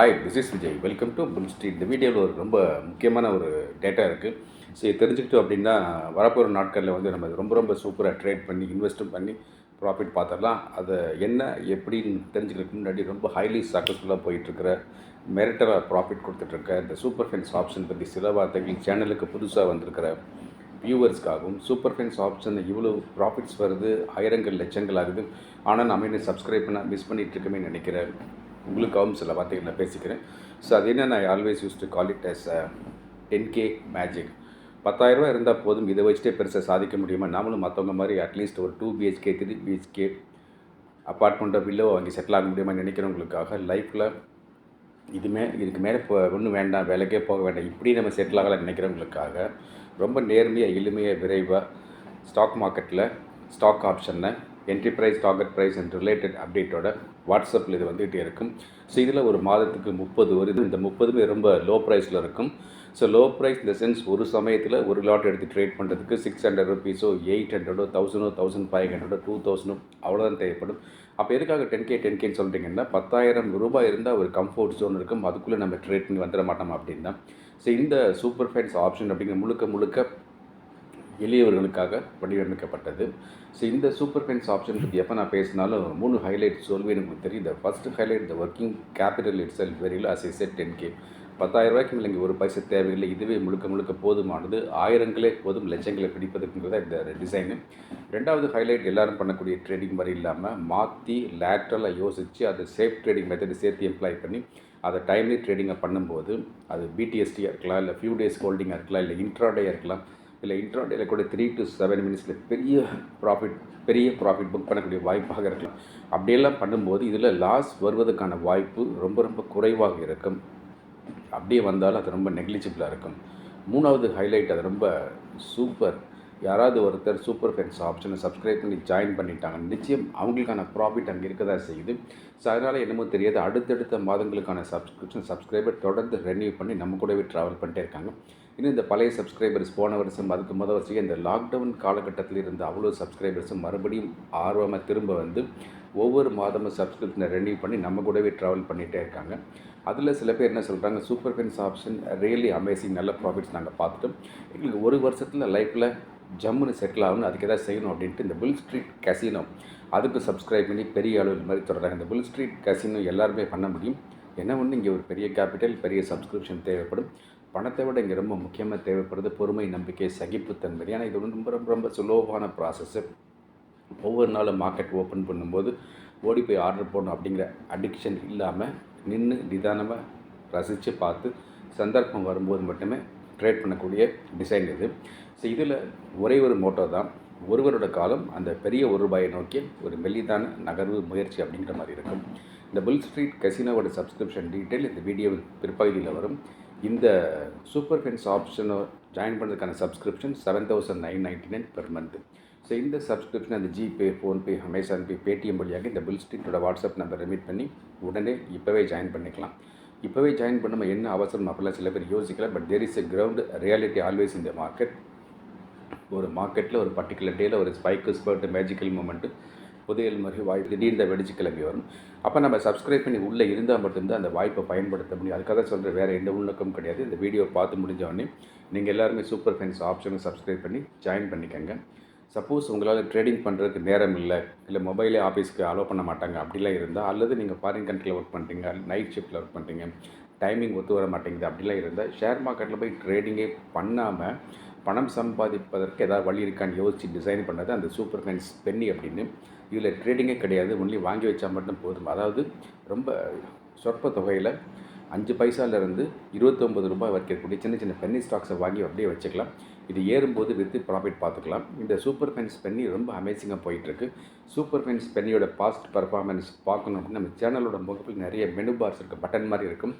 Hi this is Vijay welcome to Bull Street இந்த வீடியோவில் ஒரு ரொம்ப முக்கியமான ஒரு டேட்டா இருக்குது ஸோ இது தெரிஞ்சுக்கிட்டோம் அப்படின்னா வரப்போகிற நாட்களில் வந்து நம்ம ரொம்ப ரொம்ப சூப்பராக ட்ரேட் பண்ணி இன்வெஸ்ட்டும் பண்ணி ப்ராஃபிட் பார்த்துடலாம். அதை என்ன எப்படின்னு தெரிஞ்சுக்கிறதுக்கு முன்னாடி ரொம்ப ஹைலி சக்ஸஸ்ஃபுல்லாக போயிட்டுருக்கிற மெரிட்டராக ப்ராஃபிட் கொடுத்துட்ருக்க இந்த சூப்பர் ஃபென்ஸ் ஆப்ஷன் பற்றி சில வார்த்தைகள் சேனலுக்கு புதுசாக வந்திருக்கிற வியூவர்ஸ்க்காகவும் சூப்பர் ஃபென்ஸ் ஆப்ஷன் இவ்வளோ ப்ராஃபிட்ஸ் வருது ஆயிரங்கள் லட்சங்கள் ஆகுது. ஆனால் நம்ம இன்னும் சப்ஸ்கிரைப் பண்ண மிஸ் பண்ணிகிட்ருக்கமே நினைக்கிறேன். உங்களுக்காகவும் சில வார்த்தைகள் நான் பேசிக்கிறேன். ஸோ அது என்ன நான் always use to call it as ten K magic பத்தாயிரரூபா இருந்தால் போதும் இதை வச்சுட்டே பெருசாக சாதிக்க முடியுமா? நாமளும் மற்றவங்க மாதிரி அட்லீஸ்ட் ஒரு டூ பிஹெச்கே த்ரீ பிஹெச்கே அப்பார்ட்மெண்ட்டோ வில்லோ வாங்கி செட்டில் ஆக முடியுமா நினைக்கிறவங்களுக்காக லைஃப்பில் இதுமே இதுக்கு மேலே இப்போ ஒன்றும் வேண்டாம் வேலைக்கே போக வேண்டாம் இப்படி நம்ம செட்டில் ஆகலாம் நினைக்கிறவங்களுக்காக ரொம்ப நேர்மையாக எளிமையாக விரைவாக ஸ்டாக் மார்க்கெட்டில் ஸ்டாக் ஆப்ஷனில் entry price target price and related அப்டேட்டோட வாட்ஸ்அப்பில் இது வந்துகிட்டே இருக்கும். ஸோ இதில் ஒரு மாதத்துக்கு முப்பது வருது. இந்த முப்பதுமே ரொம்ப லோ ப்ரைஸில் இருக்கும். ஸோ லோ ப்ரைஸ் இந்த சென்ஸ் ஒரு சமயத்தில் ஒரு லாட் எடுத்து ட்ரேட் பண்ணுறதுக்கு சிக்ஸ் ஹண்ட்ரட் ருபீஸோ எயிட் ஹண்ட்ரடோ தௌசண்டோ தௌசண்ட் ஃபைவ் ஹண்ட்ரடோ டூ தௌசண்டோ அவ்வளோதான் தேவைப்படும். அப்போ எதுக்காக டென் கே டென் கேன்னு சொல்கிறீங்கன்னா பத்தாயிரம் ரூபாய் இருந்தால் ஒரு கம்ஃபர்ட் ஜோன் இருக்கும். அதுக்குள்ளே நம்ம ட்ரேட் பண்ணி வந்துட மாட்டோம் அப்படின்னா. ஸோ இந்த சூப்பர் ஃபைன்ஸ் ஆப்ஷன் அப்படிங்கிற முழுக்க முழுக்க எளியவர்களுக்காக வடிவமைக்கப்பட்டது. ஸோ இந்த சூப்பர் பென்ஸ் ஆப்ஷன் பற்றி எப்போ நான் பேசினாலும் மூணு ஹைலைட் சொல்வேன் உங்களுக்கு தெரியும். இந்த first highlight the working capital itself வெரியில் as I said ten K பத்தாயிரம் ரூபாய்க்கு மேலே இங்கே ஒரு பைசா தேவையில்லை. இதுவே முழுக்க முழுக்க போதுமானது. ஆயிரங்களே போதும் லட்சங்களை பிடிப்பதுங்கிறத இந்த டிசைனு ரெண்டாவது ஹைலைட் எல்லாரும் பண்ணக்கூடிய ட்ரேடிங் மாதிரி இல்லாமல் மாற்றி லேட்ரலாக யோசித்து அதை சேஃப் ட்ரேடிங் மெத்தட் சேர்த்து எம்ப்ளாய் பண்ணி அதை டைம்லி ட்ரேடிங்கை பண்ணும்போது அது பிடிஎஸ்டியாக இருக்கலாம் இல்லை ஃபியூ டேஸ் ஹோல்டிங்காக இருக்கலாம் இல்லை இன்ட்ராடேயாக இருக்கலாம் இல்லை இன்ட்ராடேல கூட த்ரீ டு செவன் மினிட்ஸில் பெரிய ப்ராஃபிட் பெரிய ப்ராஃபிட் புக் பண்ணக்கூடிய வாய்ப்பாக இருக்கலாம். அப்படியெல்லாம் பண்ணும்போது இதில் லாஸ் வருவதற்கான வாய்ப்பு ரொம்ப ரொம்ப குறைவாக இருக்கும். அப்படியே வந்தாலும் அது ரொம்ப நெக்லிஜிபிளாக இருக்கும். மூணாவது ஹைலைட் அது ரொம்ப சூப்பர் யாராவது ஒருத்தர் சூப்பர் ஃபென்ஸ் ஆப்ஷனை சப்ஸ்கிரைப் பண்ணி ஜாயின் பண்ணிட்டாங்க நிச்சயம் அவங்களுக்கான ப்ராஃபிட் அங்கே இருக்க தான் செய்யுது. ஸோ அதனால் என்னமோ தெரியாது. அடுத்தடுத்த மாதங்களுக்கான சப்ஸ்கிரிப்ஷன் சப்ஸ்கிரைபர் தொடர்ந்து ரெனியூ பண்ணி நம்ம கூடவே ட்ராவல் பண்ணிட்டே இருக்காங்க. இன்னும் இந்த பழைய சப்ஸ்கிரைபர்ஸ் போன வருஷம் அதுக்கு முதல் வருஷம் இந்த லாக்டவுன் காலகட்டத்தில் இருந்த அவ்வளோ சப்ஸ்கிரைபர்ஸும் மறுபடியும் ஆர்வமாக திரும்ப வந்து ஒவ்வொரு மாதமும் சப்ஸ்கிரிப்ஷனை ரெனியூ பண்ணி நம்ம கூடவே ட்ராவல் பண்ணிகிட்டே இருக்காங்க. அதில் சில பேர் என்ன சொல்கிறாங்க super fans option really amazing நல்ல ப்ராஃபிட்ஸ் நாங்கள் பார்த்துட்டோம். எங்களுக்கு ஒரு வருஷத்தில் லைஃப்பில் ஜம்முன்னு செட்டில் ஆகணும் அதுக்கு எதாவது செய்யணும் அப்படின்ட்டு இந்த புல் ஸ்ட்ரீட் கசினோ அதுக்கு சப்ஸ்கிரைப் பண்ணி பெரிய அளவில் மாதிரி தொடர்றாங்க. இந்த புல் ஸ்ட்ரீட் கசினோ எல்லாருமே பண்ண முடியும். என்ன ஒன்று இங்கே ஒரு பெரிய கேபிட்டல் பெரிய சப்ஸ்கிரிப்ஷன் தேவைப்படும். பணத்தை விட இங்கே ரொம்ப முக்கியமாக தேவைப்படுறது பொறுமை நம்பிக்கை சகிப்புத்தன்மை. ஏன்னா இது வந்து ரொம்ப ரொம்ப ரொம்ப சுலோவான ப்ராசஸ்ஸு ஒவ்வொரு நாளும் மார்க்கெட் ஓப்பன் பண்ணும்போது ஓடி போய் ஆர்டர் போடணும் அப்படிங்கிற அடிக்ஷன் இல்லாமல் நின்று நிதானமாக ரசித்து பார்த்து சந்தர்ப்பம் வரும்போது மட்டுமே ட்ரேட் பண்ணக்கூடிய டிசைன் இது. ஸோ இதில் ஒரே ஒரு மோட்டோ தான் ஒருவரோட காலம் அந்த பெரிய ஒரு ரூபாயை நோக்கி ஒரு மெல்லிதான நகர்வு முயற்சி அப்படிங்கிற மாதிரி இருக்கும். இந்த புல் ஸ்ட்ரீட் கசினோவோட சப்ஸ்கிரிப்ஷன் டீட்டெயில் இந்த வீடியோவின் பிற்பகுதியில் வரும். இந்த சூப்பர் ஃபென்ஸ் ஆப்ஷனை ஜாயின் பண்ணுறதுக்கான subscription seven thousand nine ninety nine per month so இந்த சப்ஸ்கிரிப்ஷன் அந்த GPay PhonePe Amazon Pay Paytm வழியாக இந்த பில் ஸ்ட்ரீட்டோட வாட்ஸ்அப் நம்பர் ரெமிட் பண்ணி உடனே இப்போவே ஜாயின் பண்ணிக்கலாம். இப்போவே ஜாயின் பண்ணாமல் என்ன அவசரம் அப்படிலாம் சில பேர் யோசிக்கல but there is a ground reality always இந்த மார்க்கெட் ஒரு மார்க்கெட்டில் ஒரு பர்டிகுலர் டேயில் ஒரு ஸ்பைக்கு ஸ்பர்ட் மேஜிக்கல் மூமெண்ட்டு புதையல் மாதிரி வாய்ப்பு திடீர்னு வெடிச்சு கிளம்பி வரும். அப்போ நம்ம சப்ஸ்கிரைப் பண்ணி உள்ளே இருந்தால் மட்டும்தான் அந்த வாய்ப்பை பயன்படுத்த முடியும். அதுக்காக சொல்கிற வேறு எந்த உள்ளக்கம் கிடையாது. இந்த வீடியோ பார்த்து முடிஞ்ச உடனே நீங்கள் எல்லாருமே சூப்பர் ஃபைன்ஸ் ஆப்ஷனை சப்ஸ்கிரைப் பண்ணி ஜாயின் பண்ணிக்கோங்க. சப்போஸ் உங்களால் ட்ரேடிங் பண்ணுறதுக்கு நேரம் இல்லை இல்லை மொபைலே ஆஃபீஸ்க்கு அலோவ் பண்ண மாட்டாங்க அப்படிலாம் இருந்தால் அல்லது நீங்கள் ஃபாரின் கண்ட்ரியில் ஒர்க் பண்ணுறீங்க நைட் ஷிஃப்ட்டில் ஒர்க் பண்ணுறீங்க டைமிங் ஒத்து வர மாட்டேங்குது அப்படிலாம் இருந்தால் ஷேர் மார்க்கெட்டில் போய் ட்ரேடிங்கே பண்ணாமல் பணம் சம்பாதிப்பதற்கு ஏதாவது வழி இருக்கான்னு யோசித்து டிசைன் பண்ணது அந்த சூப்பர் ஃபென்ஸ் பெண்ணி அப்படின்னு இதில் ட்ரேடிங்கே கிடையாது. ஒன்லி வாங்கி வச்சா மட்டும் போதும். அதாவது ரொம்ப சொற்ப தொகையில் அஞ்சு பைசாலேருந்து இருபத்தொம்பது ரூபாய் வரைக்கும் இருக்கக்கூடிய சின்ன சின்ன பென்னி ஸ்டாக்ஸை வாங்கி அப்படியே வச்சுக்கலாம். இது ஏறும்போது வித்து ப்ராஃபிட் பார்த்துக்கலாம். இந்த சூப்பர் ஃபென்ஸ் பென்னி ரொம்ப அமேசிங்காக போயிட்டுருக்கு. சூப்பர் ஃபென்ஸ் பென்னியோட பாஸ்ட் பர்ஃபார்மன்ஸ் பார்க்கணும் அப்படின்னு நம்ம சேனலோட முகப்பில் நிறைய மெனு பார்ஸ் இருக்குது பட்டன் மாதிரி இருக்கும்.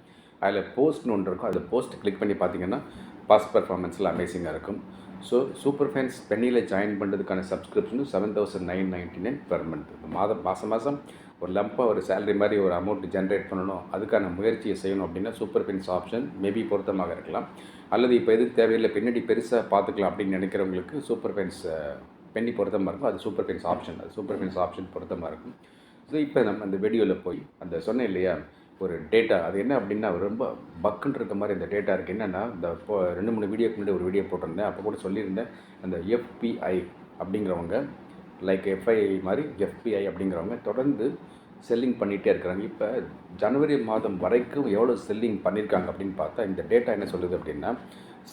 அதில் போஸ்ட்னு ஒன்று இருக்கும். அதில் போஸ்ட் கிளிக் பண்ணி பார்த்தீங்கன்னா பாஸ்ட் பர்ஃபார்மன்ஸில் அமேசிங்காக இருக்கும். ஸோ சூப்பர் ஃபேன்ஸ் பென்னியில் ஜாயின் பண்ணுறதுக்கான சப்ஸ்கிரிப்ஷனும் seven thousand nine ninety nine per month மாதம் மாதம் மாதம் ஒரு லம்பாக ஒரு சேலரி மாதிரி ஒரு அமௌண்ட் ஜென்ரேட் பண்ணணும். அதுக்கான முயற்சியை செய்யணும் அப்படின்னா சூப்பர் ஃபென்ஸ் ஆப்ஷன் மேபி பொருத்தமாக இருக்கலாம். அல்லது இப்போ எது தேவையில்லை பின்னாடி பெருசாக பார்த்துக்கலாம் அப்படின்னு நினைக்கிறவங்களுக்கு சூப்பர் ஃபென்ஸ் பெண்ணி பொருத்தமாக இருக்கும். அது சூப்பர் ஃபென்ஸ் ஆப்ஷன் அது சூப்பர் ஃபென்ஸ் ஆப்ஷன் பொருத்தமாக இருக்கும். ஸோ இப்போ நம்ம அந்த வீடியோவில் போய் அந்த சொன்னேன் இல்லையா? ஒரு டேட்டா அது என்ன அப்படின்னா ரொம்ப பக்குன்னு இருக்க மாதிரி இந்த டேட்டா இருக்குது என்னென்னா இந்த இப்போ ரெண்டு மூணு வீடியோக்கு முன்னாடி ஒரு வீடியோ போட்டிருந்தேன். அப்போ கூட சொல்லியிருந்தேன் அந்த எஃபிஐ அப்படிங்கிறவங்க லைக் எஃப்ஐ மாதிரி எஃபிஐ அப்படிங்கிறவங்க தொடர்ந்து செல்லிங் பண்ணிகிட்டே இருக்கிறாங்க. இப்போ ஜனவரி மாதம் வரைக்கும் எவ்வளோ செல்லிங் பண்ணியிருக்காங்க அப்படின்னு பார்த்தா இந்த டேட்டா என்ன சொல்லுது அப்படின்னா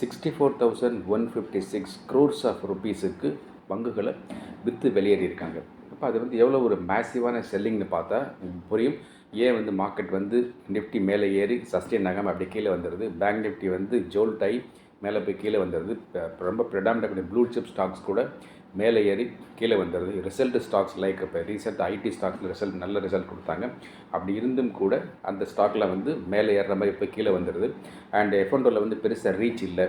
sixty four thousand one fifty six crores of ருபீஸுக்கு பங்குகளை விற்று வெளியேறியிருக்காங்க. அப்போ அது வந்து எவ்வளோ ஒரு மேசிவான செல்லிங்னு பார்த்தா புரியும். ஏன் வந்து மார்க்கெட் வந்து நிஃப்டி மேலே ஏறி சஸ்டெயின் ஆகாமல் அப்படி கீழே வந்துடுது பேங்க் நிஃப்டி வந்து ஜோல்ட் ஆகி மேலே போய் கீழே வந்துடுது ரொம்ப ப்ரெடாமினாக ப்ளூ சிப் ஸ்டாக்ஸ் கூட மேலே ஏறி கீழே வந்துடுது ரிசல்ட் ஸ்டாக்ஸ் லைக் இப்போ ரீசெண்ட் ஐடி ஸ்டாக்ஸில் ரிசல்ட் நல்ல ரிசல்ட் கொடுத்தாங்க. அப்படி இருந்தும் கூட அந்த ஸ்டாக்கில் வந்து மேலே ஏறுற மாதிரி இப்போ கீழே வந்துடுது அண்ட் எஃப்என்டோவில் வந்து பெருசாக ரீச் இல்லை.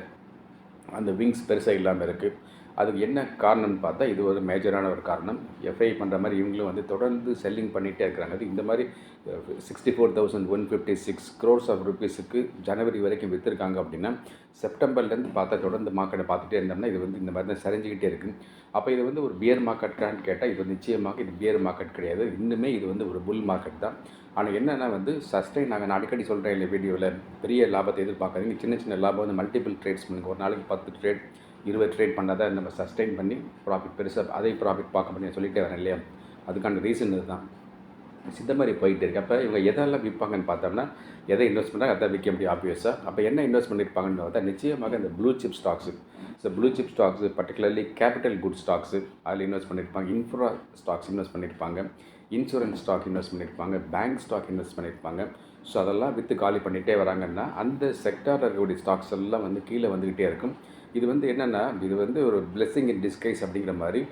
அந்த விங்ஸ் பெருசாக இல்லாமல் இருக்குது அதுக்கு என்ன காரணம்னு பார்த்தா இது ஒரு மேஜரான ஒரு காரணம். எஃப்ஐ பண்ணுற மாதிரி இவங்களும் வந்து தொடர்ந்து செல்லிங் பண்ணிகிட்டே இருக்கிறாங்க. அது இந்த மாதிரி sixty four thousand one fifty six crores of ருபீஸுக்கு ஜனவரி வரைக்கும் விற்றுருக்காங்க அப்படின்னா செப்டம்பர்லேருந்து பார்த்தா தொடர்ந்து மார்க்கெட்டை பார்த்துட்டே இருந்தோம்னா இது வந்து இந்த மாதிரி தான் சரிஞ்சிக்கிட்டே இருக்குது அப்போ இது வந்து ஒரு பியர் மார்க்கெட்டான்னு கேட்டால் இது நிச்சயமாக இது பியர் மார்க்கெட் கிடையாது. இன்னுமே இது வந்து ஒரு புல் மார்க்கெட் தான். ஆனால் என்னென்னா வந்து சஸ்டைன் நாங்கள் நான் அடிக்கடி சொல்கிறேன் இல்லை வீடியோவில் பெரிய லாபத்தை எதிர்பார்க்காதீங்க. சின்ன சின்ன லாபம் வந்து மல்டிபிள் ட்ரேட்ஸ் பண்ணுங்க ஒரு நாளைக்கு பத்து ட்ரேட் இருபது ட்ரேட் பண்ணால் தான் நம்ம சஸ்டைன் பண்ணி ப்ராஃபிட் பெருசாக அதே ப்ராஃபிட் பார்க்க முடியும் சொல்லிட்டே வரேன் இல்லையா? அதுக்கான ரீசன் இதுதான். சித்த மாதிரி போயிட்டு இருக்கு. அப்போ இவங்க எதெல்லாம் விற்பாங்கன்னு பார்த்தோம்னா எதை இன்வெஸ்ட் பண்ணால் அதை விற்க முடியும் ஆப்வியஸாக அப்போ என்ன இன்வெஸ்ட் பண்ணியிருப்பாங்கன்னு பார்த்தா நிச்சயமாக இந்த blue chip stocks so blue chip stocks particularly capital good stocks அதில் இன்வெஸ்ட் பண்ணியிருப்பாங்க. இன்ஃப்ரா ஸ்டாக்ஸ் இன்வெஸ்ட் பண்ணியிருப்பாங்க. இன்சூரன்ஸ் ஸ்டாக் இன்வெஸ்ட் பண்ணியிருப்பாங்க. பேங்க் ஸ்டாக் இன்வெஸ்ட் பண்ணியிருப்பாங்க. ஸோ அதெல்லாம் விற்று காலி பண்ணிகிட்டே வராங்கன்னா அந்த செக்டாரில் இருக்கக்கூடிய ஸ்டாக்ஸ் எல்லாம் வந்து கீழே வந்துக்கிட்டே இருக்கும். இது வந்து என்னென்னா இது வந்து ஒரு பிளெஸ்ஸிங் இன் டிஸ்கைஸ் அப்படிங்கிற மாதிரி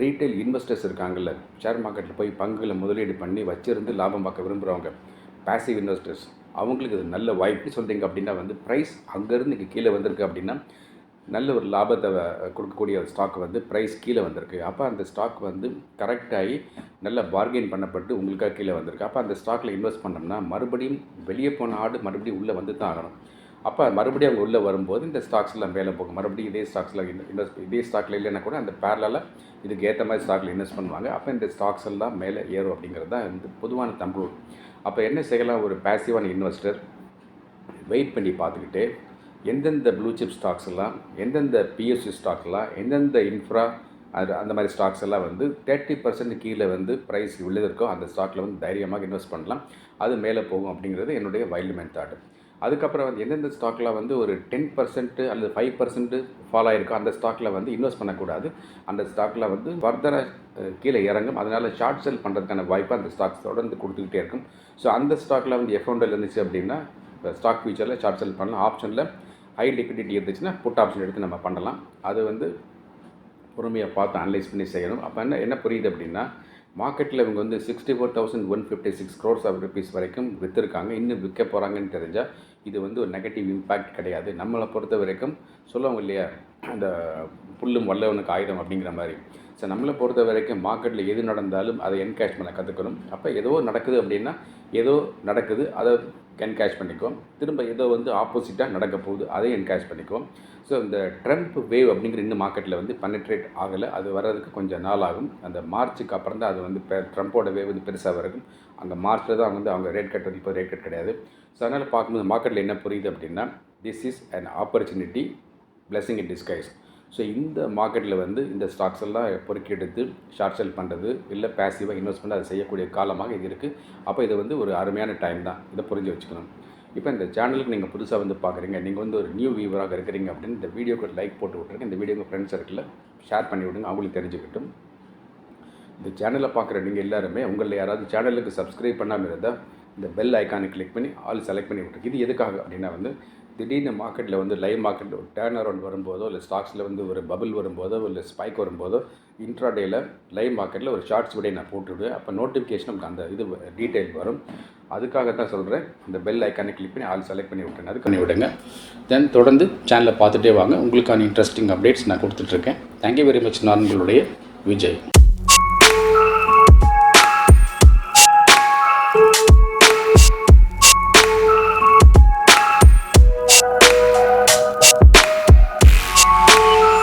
ரீட்டைல் இன்வெஸ்டர்ஸ் இருக்காங்கல்ல ஷேர் மார்க்கெட்டில் போய் பங்குகளை முதலீடு பண்ணி வச்சிருந்து லாபம் பார்க்க விரும்புகிறவங்க பேசிவ் இன்வெஸ்டர்ஸ் அவங்களுக்கு இது நல்ல வாய்ப்பு சொல்கிறீங்க அப்படின்னா வந்து ப்ரைஸ் அங்கேருந்து இங்கே கீழே வந்திருக்கு அப்படின்னா நல்ல ஒரு லாபத்தை கொடுக்கக்கூடிய ஒரு ஸ்டாக் வந்து ப்ரைஸ் கீழே வந்திருக்கு. அப்போ அந்த ஸ்டாக் வந்து கரெக்டாகி நல்ல பார்கெயின் பண்ணப்பட்டு உங்களுக்காக கீழே வந்திருக்கு. அப்போ அந்த ஸ்டாக்கில் இன்வெஸ்ட் பண்ணோம்னா மறுபடியும் வெளியே போன ஆடு மறுபடியும் உள்ளே வந்து தான் ஆகணும். அப்போ மறுபடியும் அவங்க உள்ளே வரும்போது இந்த ஸ்டாக்ஸ்லாம் மேலே போகும். மறுபடியும் இதே ஸ்டாக்ஸில் இன்வெஸ்ட் இதே ஸ்டாக்ல இல்லைன்னா கூட அந்த பேரலாக இதுக்கு ஏற்ற மாதிரி ஸ்டாக்ல இன்வெஸ்ட் பண்ணுவாங்க. அப்போ இந்த ஸ்டாக்ஸ் எல்லாம் மேலே ஏறும் அப்படிங்கிறது தான் வந்து பொதுவான தம்பூர் அப்போ என்ன செய்யலாம்? ஒரு பேசிவான இன்வெஸ்டர் வெயிட் பண்ணி பார்த்துக்கிட்டு எந்தெந்த ப்ளூ சிப் ஸ்டாக்ஸ் எல்லாம் எந்தெந்த பிஎஸ்சி ஸ்டாக்லாம் எந்தெந்த இன்ஃப்ரா அது அந்த மாதிரி ஸ்டாக்ஸ் எல்லாம் வந்து தேர்ட்டி பர்சன்ட் கீழே வந்து ப்ரைஸ் விழுதிருக்கோ அந்த ஸ்டாக்கில் வந்து தைரியமாக இன்வெஸ்ட் பண்ணலாம். அது மேலே போகும் அப்படிங்கிறது என்னுடைய வைல்டு மென் தாட் அதுக்கப்புறம் வந்து எந்தெந்த ஸ்டாக்கில் வந்து ஒரு டென் பர்சன்ட்டு அல்லது ஃபைவ் பர்சன்ட்டு ஃபாலோ ஆகிருக்கோ அந்த ஸ்டாக்கில் வந்து இன்வெஸ்ட் பண்ணக்கூடாது. அந்த ஸ்டாக்கில் வந்து ஃபர்தராக கீழே இறங்கும். அதனால் ஷார்ட் செல் பண்ணுறதுக்கான வாய்ப்பு அந்த ஸ்டாக்ஸ் தொடர்ந்து கொடுத்துக்கிட்டே இருக்கும். ஸோ அந்த ஸ்டாக்கில் வந்து எஃப்ஒண்டில் இருந்துச்சு அப்படின்னா இப்போ ஸ்டாக் ஃபியூச்சரில் ஷார்ட் செல் பண்ணலாம். ஆப்ஷனில் ஹை லிக்விடிட்டி இருந்துச்சுன்னா புட் ஆப்ஷன் எடுத்து நம்ம பண்ணலாம். அது வந்து பொறுமையாக பார்த்து அனலைஸ் பண்ணி செய்யணும். அப்போ என்ன என்ன புரியுது அப்படின்னா மார்க்கெட்டில் இவங்க வந்து sixty four thousand one fifty six crores of rupees வரைக்கும் விற்றுருக்காங்க இன்னும் விற்க போகிறாங்கன்னு தெரிஞ்சால் இது வந்து ஒரு நெகட்டிவ் இம்பேக்ட் கிடையாது. நம்மளை பொறுத்த வரைக்கும் சொல்லுவாங்க இல்லையா? அந்த புல்லும் வல்லவனுக்கு ஆயுதம் அப்படிங்கிற மாதிரி. ஸோ நம்மளை பொறுத்த வரைக்கும் மார்க்கெட்டில் எது நடந்தாலும் அதை என்கேஷ் பண்ண கற்றுக்கணும் அப்போ ஏதோ நடக்குது அப்படின்னா ஏதோ நடக்குது. அதை என்கேஷ் பண்ணிக்குவோம் திரும்ப ஏதோ வந்து ஆப்போசிட்டாக நடக்க போகுது அதையும் என்கேஷ் பண்ணிக்குவோம் ஸோ இந்த ட்ரம்ப் வேவ் அப்படிங்கிற இன்னும் மார்க்கெட்டில் வந்து பனட்ரேட் ஆகலை. அது வர்றதுக்கு கொஞ்சம் நாள் ஆகும். அந்த மார்ச்சுக்கு அப்புறம் தான் அது வந்து பெ ட்ரம்ப்போட வேவ் வந்து பெருசாக வரும். அந்த மார்ச்சில் தான் வந்து அவங்க ரேட் கட் வந்து இப்போ ரேட் கட் கிடையாது. ஸோ அதனால் பார்க்கும்போது மார்க்கெட்டில் என்ன புரியுது அப்படின்னா this is an opportunity blessing in disguise so இந்த மார்க்கெட்டில் வந்து இந்த ஸ்டாக்ஸ் எல்லாம் பொறுக்கி எடுத்து ஷார்ட் செல் பண்ணுறது இல்லை பேசிவாக இன்வெஸ்ட் பண்ணி அதை செய்யக்கூடிய காலமாக இது இருக்குது அப்போ இது வந்து ஒரு அருமையான டைம் தான். இதை புரிஞ்சு வச்சுக்கணும். இப்போ இந்த சேனலுக்கு நீங்கள் புதுசாக வந்து பார்க்குறீங்க நீங்கள் வந்து ஒரு நியூ வியூவராக இருக்கிறீங்க அப்படின்னு இந்த வீடியோக்கு லைக் போட்டு விட்ருங்க இந்த வீடியோ உங்கள் ஃப்ரெண்ட்ஸ் சர்க்கிளில் ஷேர் பண்ணி விடுங்க. அவங்களுக்கு தெரிஞ்சுக்கிட்டும். இந்த சேனலை பார்க்குற நீங்கள் எல்லாருமே உங்களில் யாராவது சேனலுக்கு சப்ஸ்கிரைப் பண்ணாமல் இருந்தால் இந்த பெல் ஐக்கானை கிளிக் பண்ணி ஆல் செலக்ட் பண்ணி விட்ருக்கு இது எதுக்காக அப்படின்னா வந்து திடீர்னு மார்க்கெட்டில் வந்து லைவ் மார்க்கெட் ஒரு டேர்ன் அரவுண்ட் வரும்போதோ இல்லை ஸ்டாக்ஸில் வந்து ஒரு பபிள் வரும்போதோ இல்லை ஸ்பைக் வரும்போதோ இன்ட்ராடேயில் லைவ் மார்க்கெட்டில் ஒரு ஷார்ட்ஸ் விடையை நான் போட்டுவிடுவேன். அப்போ நோட்டிஃபிகேஷன் நமக்கு அந்த இது டீட்டெயில் வரும். அதுக்காக தான் சொல்கிறேன் இந்த பெல் ஐக்கானை கிளிக் பண்ணி ஆள் செலக்ட் பண்ணி விட்டேன் அது பண்ணி விடுங்க. தென் தொடர்ந்து சேனலை பார்த்துட்டே வாங்க. உங்களுக்கான இன்ட்ரெஸ்டிங் அப்டேட்ஸ் நான் கொடுத்துட்ருக்கேன். தேங்க்யூ வெரி மச் நான் உங்களுடைய விஜய்.